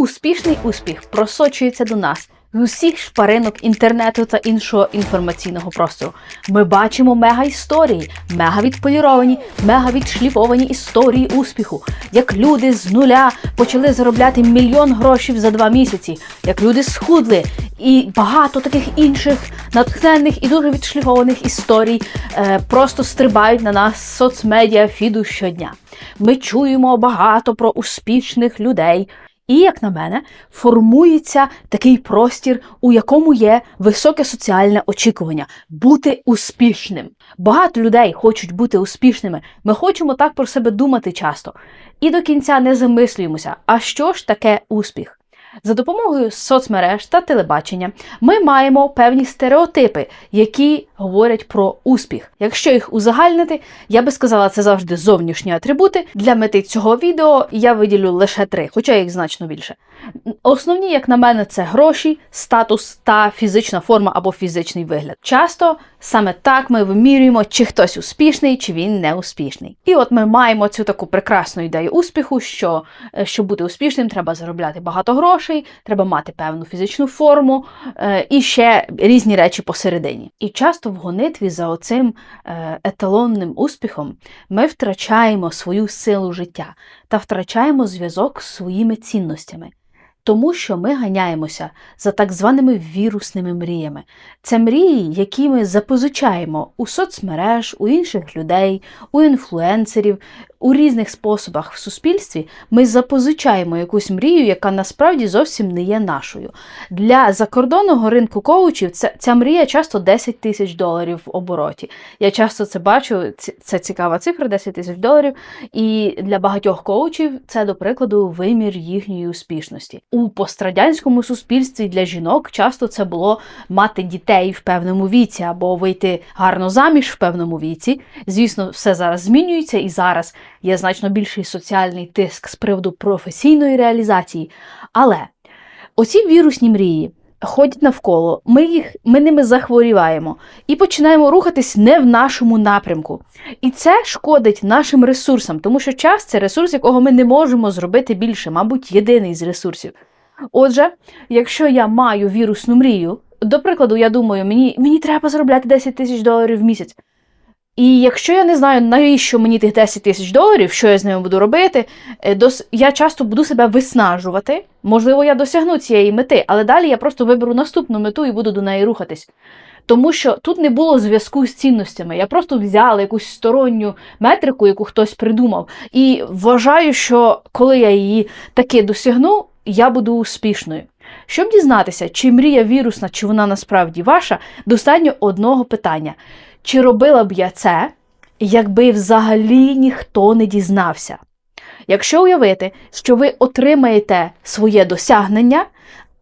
Успішний успіх просочується до нас з усіх шпаринок інтернету та іншого інформаційного простору. Ми бачимо мега історії, мега відполіровані, мега відшліфовані історії успіху, як люди з нуля почали заробляти мільйон грошей за два місяці, як люди схудли, і багато таких інших натхненних і дуже відшліфованих історій е, просто стрибають на нас соцмедіа фіду щодня. Ми чуємо багато про успішних людей. І, як на мене, формується такий простір, у якому є високе соціальне очікування бути успішним. Багато людей хочуть бути успішними. Ми хочемо так про себе думати часто. І до кінця не замислюємося, а що ж таке успіх? За допомогою соцмереж та телебачення ми маємо певні стереотипи, які говорять про успіх. Якщо їх узагальнити, я би сказала, це завжди зовнішні атрибути. Для мети цього відео я виділю лише три, хоча їх значно більше. Основні, як на мене, це гроші, статус та фізична форма або фізичний вигляд. Часто саме так ми вимірюємо, чи хтось успішний, чи він не успішний. І от ми маємо цю таку прекрасну ідею успіху, що е, щоб бути успішним, треба заробляти багато грошей, треба мати певну фізичну форму е, і ще різні речі посередині. І часто в гонитві за оцим е, еталонним успіхом ми втрачаємо свою силу життя та втрачаємо зв'язок з своїми цінностями. Тому що ми ганяємося за так званими вірусними мріями. Це мрії, які ми запозичаємо у соцмереж, у інших людей, у інфлюенсерів, у різних способах в суспільстві. Ми запозичаємо якусь мрію, яка насправді зовсім не є нашою. Для закордонного ринку коучів це, ця мрія часто 10 тисяч доларів в обороті. Я часто це бачу, це цікава цифра 10 тисяч доларів. І для багатьох коучів це, до прикладу, вимір їхньої успішності. У пострадянському суспільстві для жінок часто це було мати дітей в певному віці або вийти гарно заміж в певному віці. Звісно, все зараз змінюється і зараз є значно більший соціальний тиск з приводу професійної реалізації. Але оці вірусні мрії. Ходять навколо, ми їх ми ними захворіваємо і починаємо рухатись не в нашому напрямку. І це шкодить нашим ресурсам, тому що час це ресурс, якого ми не можемо зробити більше, мабуть, єдиний з ресурсів. Отже, якщо я маю вірусну мрію, до прикладу, я думаю, мені, мені треба заробляти 10 тисяч доларів в місяць. І якщо я не знаю, навіщо мені тих 10 тисяч доларів, що я з ними буду робити, е, я часто буду себе виснажувати. Можливо, я досягну цієї мети, але далі я просто виберу наступну мету і буду до неї рухатись. Тому що тут не було зв'язку з цінностями. Я просто взяла якусь сторонню метрику, яку хтось придумав, і вважаю, що коли я її таки досягну, я буду успішною. Щоб дізнатися, чи мрія вірусна, чи вона насправді ваша, достатньо одного питання: чи робила б я це, якби взагалі ніхто не дізнався? Якщо уявити, що ви отримаєте своє досягнення,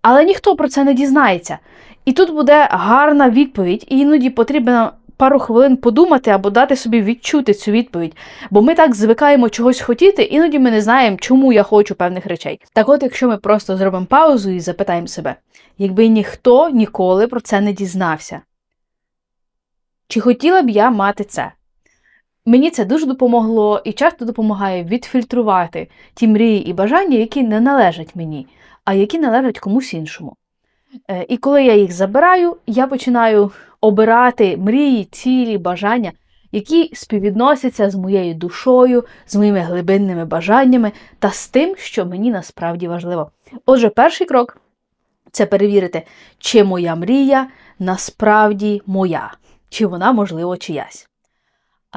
але ніхто про це не дізнається. І тут буде гарна відповідь, і іноді потрібно пару хвилин подумати або дати собі відчути цю відповідь. Бо ми так звикаємо чогось хотіти, іноді ми не знаємо, чому я хочу певних речей. Так от, якщо ми просто зробимо паузу і запитаємо себе, якби ніхто ніколи про це не дізнався, чи хотіла б я мати це? Мені це дуже допомогло і часто допомагає відфільтрувати ті мрії і бажання, які не належать мені, а які належать комусь іншому. Е, І коли я їх забираю, я починаю обирати мрії, цілі, бажання, які співвідносяться з моєю душою, з моїми глибинними бажаннями та з тим, що мені насправді важливо. Отже, перший крок це перевірити, чи моя мрія насправді моя, чи вона, можливо, чиясь.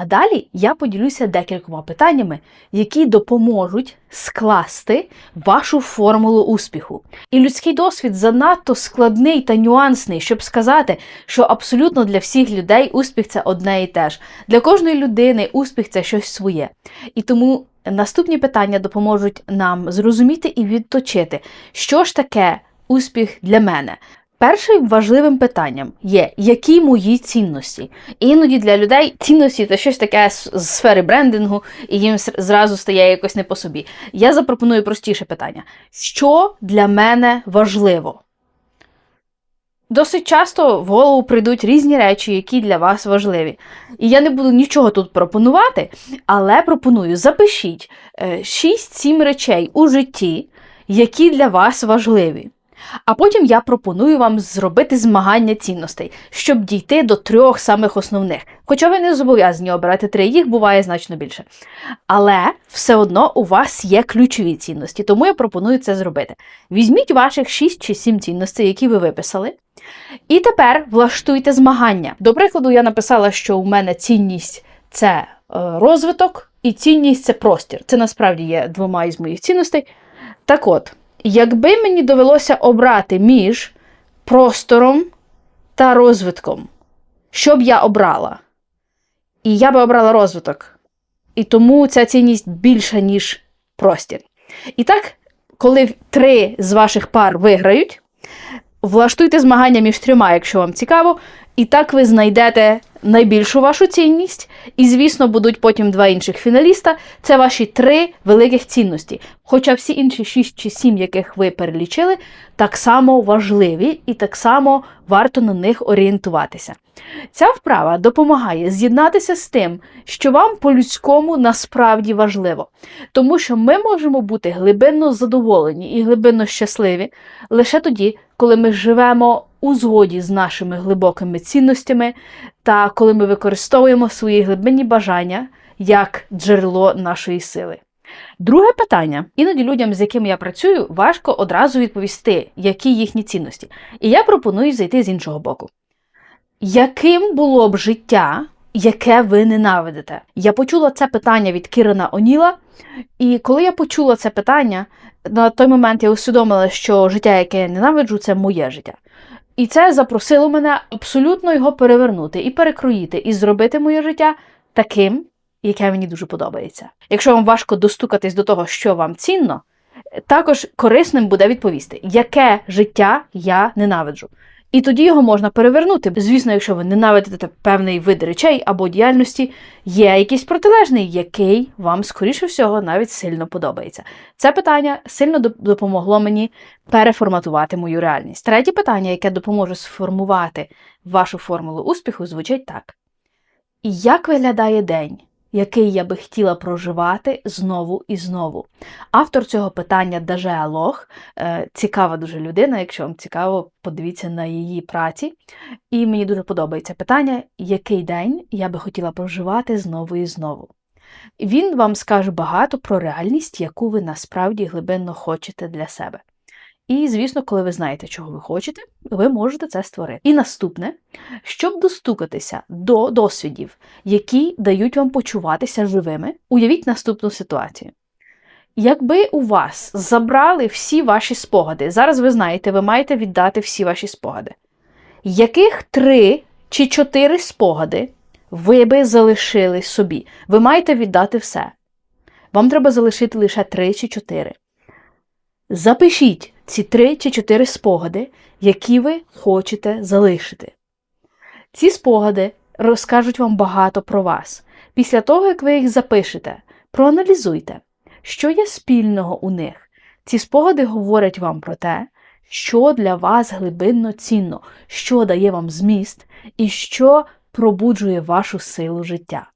А далі я поділюся декількома питаннями, які допоможуть скласти вашу формулу успіху. І людський досвід занадто складний та нюансний, щоб сказати, що абсолютно для всіх людей успіх це одне і те ж. Для кожної людини успіх це щось своє. І тому наступні питання допоможуть нам зрозуміти і відточити, що ж таке успіх для мене. Першим важливим питанням є, які мої цінності. Іноді для людей цінності це щось таке з сфери брендингу, і їм зразу стає якось не по собі. Я запропоную простіше питання: що для мене важливо? Досить часто в голову прийдуть різні речі, які для вас важливі. І я не буду нічого тут пропонувати, але пропоную запишіть е, 6-7 речей у житті, які для вас важливі. А потім я пропоную вам зробити змагання цінностей, щоб дійти до трьох самих основних. Хоча ви не зобов'язані обирати три, їх буває значно більше. Але все одно у вас є ключові цінності, тому я пропоную це зробити. Візьміть ваших 6 чи 7 цінностей, які ви виписали, і тепер влаштуйте змагання. До прикладу, я написала, що у мене цінність це е, розвиток, і цінність це простір. Це насправді є двома із моїх цінностей. Так от, якби мені довелося обрати між простором та розвитком, що б я обрала? І я би обрала розвиток. І тому ця цінність більша, ніж простір. І так, коли три з ваших пар виграють, влаштуйте змагання між трьома, якщо вам цікаво, і так ви знайдете найбільшу вашу цінність. І, звісно, будуть потім два інших фіналіста. Це ваші три великих цінності. Хоча всі інші шість чи сім, яких ви перелічили, так само важливі і так само варто на них орієнтуватися. Ця вправа допомагає з'єднатися з тим, що вам по-людському насправді важливо, тому що ми можемо бути глибинно задоволені і глибинно щасливі лише тоді, коли ми живемо у згоді з нашими глибокими цінностями та коли ми використовуємо свої глибинні бажання як джерело нашої сили. Друге питання: іноді людям, з якими я працюю, важко одразу відповісти, які їхні цінності. І я пропоную зайти з іншого боку. Яким було б життя, яке ви ненавидите? Я почула це питання від Кірана Оніла, і коли я почула це питання, на той момент я усвідомила, що життя, яке я ненавиджу, це моє життя. І це запросило мене абсолютно його перевернути і перекроїти, і зробити моє життя таким, яке мені дуже подобається. Якщо вам важко достукатись до того, що вам цінно, також корисним буде відповісти, яке життя я ненавиджу. І тоді його можна перевернути. Звісно, якщо ви ненавидите певний вид речей або діяльності, є якийсь протилежний, який вам, скоріше всього, навіть сильно подобається. Це питання сильно допомогло мені переформатувати мою реальність. Третє питання, яке допоможе сформувати вашу формулу успіху, звучить так: як виглядає день? Який я би хотіла проживати знову і знову. Автор цього питання Даже Алох, е, цікава дуже людина. Якщо вам цікаво, подивіться на її праці. І мені дуже подобається питання, який день я би хотіла проживати знову і знову. Він вам скаже багато про реальність, яку ви насправді глибинно хочете для себе. І, звісно, коли ви знаєте, чого ви хочете, ви можете це створити. І наступне, щоб достукатися до досвідів, які дають вам почуватися живими, уявіть наступну ситуацію. Якби у вас забрали всі ваші спогади, зараз ви знаєте, ви маєте віддати всі ваші спогади. Яких три чи чотири спогади ви би залишили собі? Ви маєте віддати все. Вам треба залишити лише три чи чотири. Запишіть ці три чи чотири спогади, які ви хочете залишити. Ці спогади розкажуть вам багато про вас. Після того, як ви їх запишете, проаналізуйте, що є спільного у них. Ці спогади говорять вам про те, що для вас глибинно цінно, що дає вам зміст і що пробуджує вашу силу життя.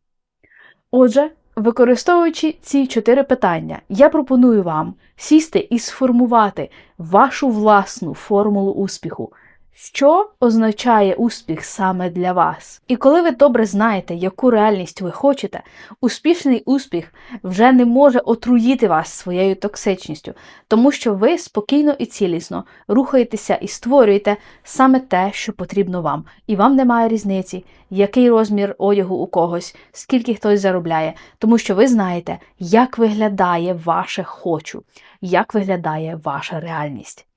Отже, Використовуючи ці чотири питання, я пропоную вам сісти і сформувати вашу власну формулу успіху, що означає успіх саме для вас? І коли ви добре знаєте, яку реальність ви хочете, успішний успіх вже не може отруїти вас своєю токсичністю, тому що ви спокійно і цілісно рухаєтеся і створюєте саме те, що потрібно вам, і вам немає різниці, який розмір одягу у когось, скільки хтось заробляє, тому що ви знаєте, як виглядає ваше хочу, як виглядає ваша реальність.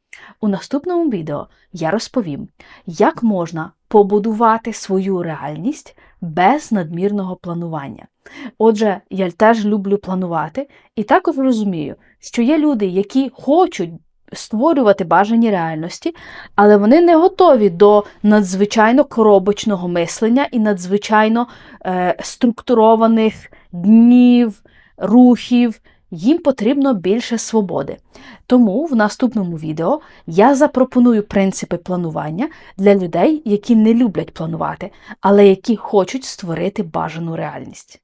У наступному відео я розповім, як можна побудувати свою реальність без надмірного планування. Отже, я теж люблю планувати і також розумію, що є люди, які хочуть створювати бажані реальності, але вони не готові до надзвичайно коробочного мислення і надзвичайно е, структурованих днів, рухів їм потрібно більше свободи. Тому в наступному відео я запропоную принципи планування для людей, які не люблять планувати, але які хочуть створити бажану реальність.